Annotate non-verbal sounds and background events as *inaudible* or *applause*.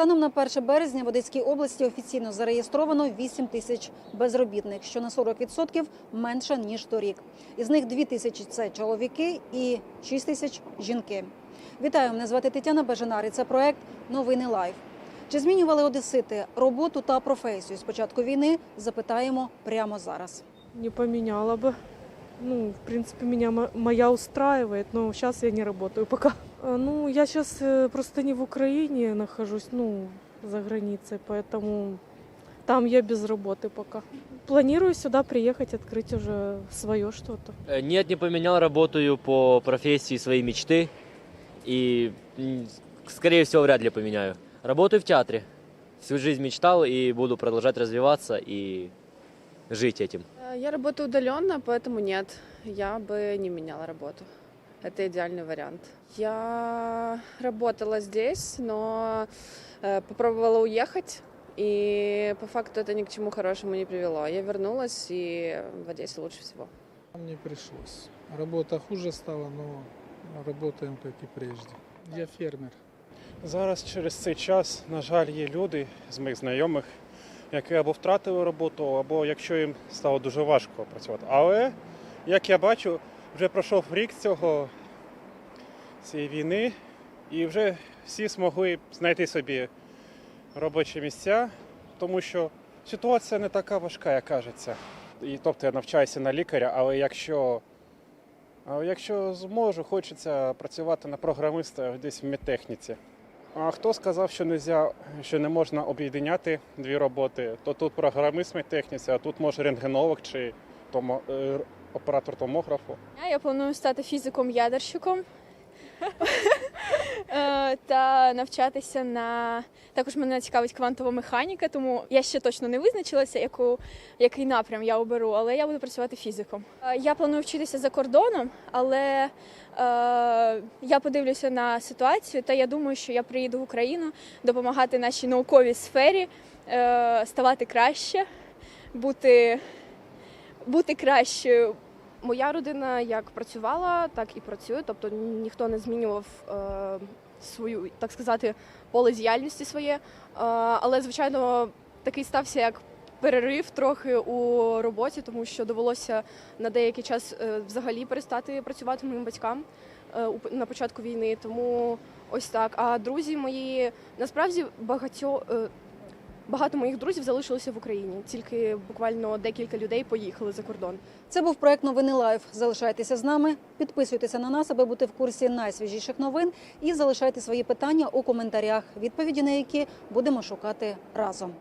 Станом на 1 березня в Одеській області офіційно зареєстровано 8 тисяч безробітних, що на 40% менше ніж торік. Із них 2 тисячі це чоловіки і 6 тисяч жінки. Вітаю, мене звати Тетяна Бежанар. і Це проект Новини Лайф. Чи змінювали одесити роботу та професію з початку війни? Запитаємо прямо зараз. Не поменяла бы. Ну, в принципе, меня мо- моя устраивает, но сейчас я не работаю пока. А, Ну, я сейчас просто не в Украине нахожусь, ну, за границей, поэтому там я без работы пока. Планирую сюда приехать, открыть уже свое что-то. Э, Нет, не поменял, работаю по профессии своей мечты. И, м, скорее всего, вряд ли поменяю. Работаю в театре. Всю жизнь мечтал и буду продолжать развиваться и жить этим. Э, Я работаю удаленно, поэтому нет, я бы не меняла работу. Это идеальный вариант. Я работала здесь, но э, попробовала уехать, и по факту это ни к чему хорошему не привело. Я вернулась, и в Одессе лучше всего. Нам не пришлось. Работа хуже стала, но работаем как и прежде. Я фермер. Зараз через цей час, на жаль, є люди з моїх знайомих, які або втратили роботу, або якщо їм стало дуже важко працювати. Але, як я бачу, вже пройшов рік цього цієї війни, і вже всі змогли знайти собі робочі місця, тому що ситуація не така важка, як кажеться. І тобто я навчаюся на лікаря, але якщо, але якщо зможу, хочеться працювати на програмиста десь в медтехніці. А хто сказав, що нельзя, що не можна об'єднати дві роботи? То тут програмист в медтехніці, а тут може рентгенолог чи е, оператор томографу. Я планую стати фізиком-ядерщиком *laughs* Е, та навчатися на також мене цікавить квантова механіка, тому я ще точно не визначилася, яку який напрям я оберу, але я буду працювати фізиком. Е, Я планую вчитися за кордоном, але е, я подивлюся на ситуацію, та я думаю, що я приїду в Україну допомагати нашій науковій сфері, е, ставати краще, бути, бути кращою. Моя родина як працювала, так і працює. Тобто ніхто не змінював е, свою, так сказати, поле діяльності своє. Е, але, звичайно, такий стався як перерив трохи у роботі, тому що довелося на деякий час е, взагалі перестати працювати моїм батькам на початку війни. Тому ось так. А друзі мої насправді багатьо. Багато моїх друзів залишилося в Україні, тільки буквально декілька людей поїхали за кордон. Це був проект Новини Лайф. Залишайтеся з нами, підписуйтеся на нас, аби бути в курсі найсвіжіших новин, і залишайте свої питання у коментарях, відповіді на які будемо шукати разом.